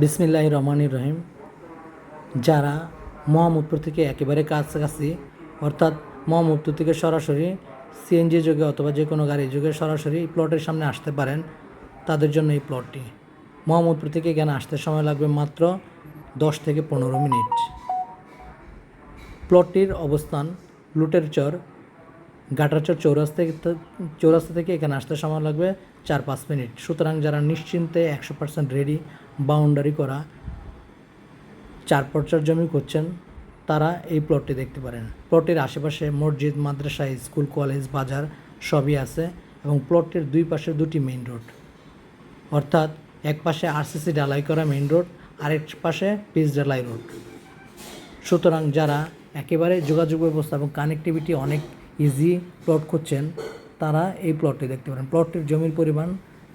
বিসমিল্লাহ রহমানির রহিম। যারা মোহাম্মদপুর থেকে একেবারে কাছাকাছি, অর্থাৎ মোহাম্মদপুর থেকে সরাসরি সিএনজি যোগে অথবা যে কোনো গাড়ি যোগে সরাসরি প্লটের সামনে আসতে পারেন, তাদের জন্য এই প্লটটি। মোহাম্মদপুর থেকে এখানে আসতে সময় লাগবে মাত্র দশ থেকে পনেরো মিনিট। প্লটটির অবস্থান লুটের চর গাটারচর চৌরাস্তা চৌরাস্তা থেকে এখানে আসতে সময় লাগবে চার পাঁচ মিনিট। সুতরাং যারা নিশ্চিন্তে একশো পার্সেন্ট রেডি বাউন্ডারি করা চার পর্চার জমি করছেন তারা এই প্লটটি দেখতে পারেন। প্লটটির আশেপাশে মসজিদ, মাদ্রাসা, স্কুল, কলেজ, বাজার সবই আছে এবং প্লটটির দুই পাশে দুটি মেইন রোড অর্থাৎ এক পাশে আরসিসি ঢালাই করা মেইন রোড আরেক পাশে পিস ঢালাই রোড সুতরাং যারা একেবারে যোগাযোগ ব্যবস্থা এবং কানেক্টিভিটি অনেক ইজি প্লট করছেন, তারা এই প্লটটি দেখতে পারেন। প্লটটির জমির পরিমাণ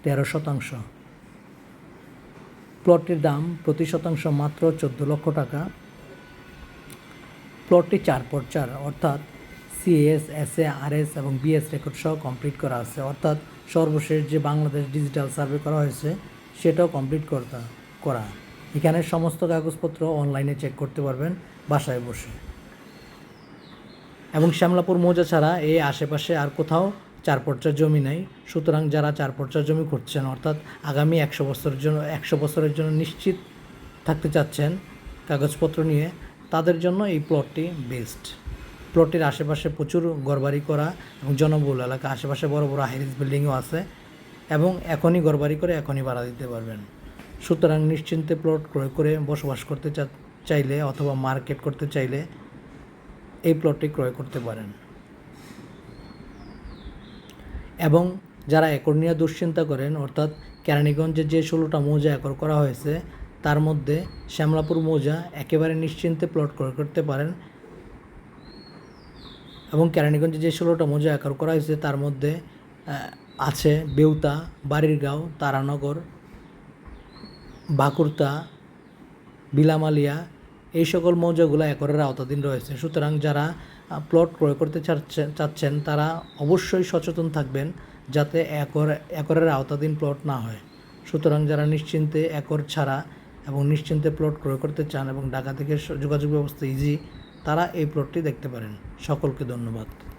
তেরো শতাংশ। প্লটটির দাম প্রতি শতাংশ মাত্র চোদ্দ লক্ষ টাকা। প্লটটি চার পর চার, অর্থাৎ CS S A R S এবং বিএস রেকর্ড সহ কমপ্লিট করা আছে। অর্থাৎ সর্বশেষ যে বাংলাদেশ ডিজিটাল সার্ভে করা হয়েছে, সেটাও কমপ্লিট করতে, করা। এখানে সমস্ত কাগজপত্র অনলাইনে চেক করতে পারবেন, বাসায় বসে। এবং শ্যামলাপুর মৌজা ছাড়া এই আশেপাশে আর কোথাও চার পর্চার জমি নেই। সুতরাং যারা চার পর্চার জমি করছেন, অর্থাৎ আগামী একশো বছরের জন্য, একশো বছরের জন্য নিশ্চিত থাকতে চাচ্ছেন কাগজপত্র নিয়ে, তাদের জন্য এই প্লটটি বেস্ট প্লটটির আশেপাশে প্রচুর ঘরবাড়ি করা এবং জনবহুল এলাকা, আশেপাশে বড় বড় হাইরিস বিল্ডিংও আছে এবং এখনই ঘরবাড়ি করে এখনই ভাড়া দিতে পারবেন। সুতরাং নিশ্চিন্তে প্লট ক্রয় করে বসবাস করতে চাইলে অথবা মার্কেট করতে চাইলে এই প্লটটি ক্রয় করতে পারেন। এবং যারা একর নিয়ে দুশ্চিন্তা করেন, অর্থাৎ কেরানীগঞ্জে যে ষোলোটা মৌজা একর করা হয়েছে, তার মধ্যে শ্যামলাপুর মৌজা একেবারে নিশ্চিন্তে প্লট ক্রয় করতে পারেন এবং কেরানীগঞ্জে যে ষোলোটা মৌজা একর করা হয়েছে, তার মধ্যে আছে বেউতা বাড়িরগাঁও তারানগর, বাকুরতা, বিলামালিয়া এই সকল মৌজাগুলো একরের আওতাধীন রয়েছে। সুতরাং যারা প্লট ক্রয় করতে চাচ্ছেন চাচ্ছেন, তারা অবশ্যই সচেতন থাকবেন যাতে একর, একরের আওতাধীন প্লট না হয়। সুতরাং যারা নিশ্চিন্তে একর ছাড়া এবং নিশ্চিন্তে প্লট ক্রয় করতে চান এবং ঢাকা থেকে যোগাযোগ ব্যবস্থা ইজি তারা এই প্লটটি দেখতে পারেন। সকলকে ধন্যবাদ।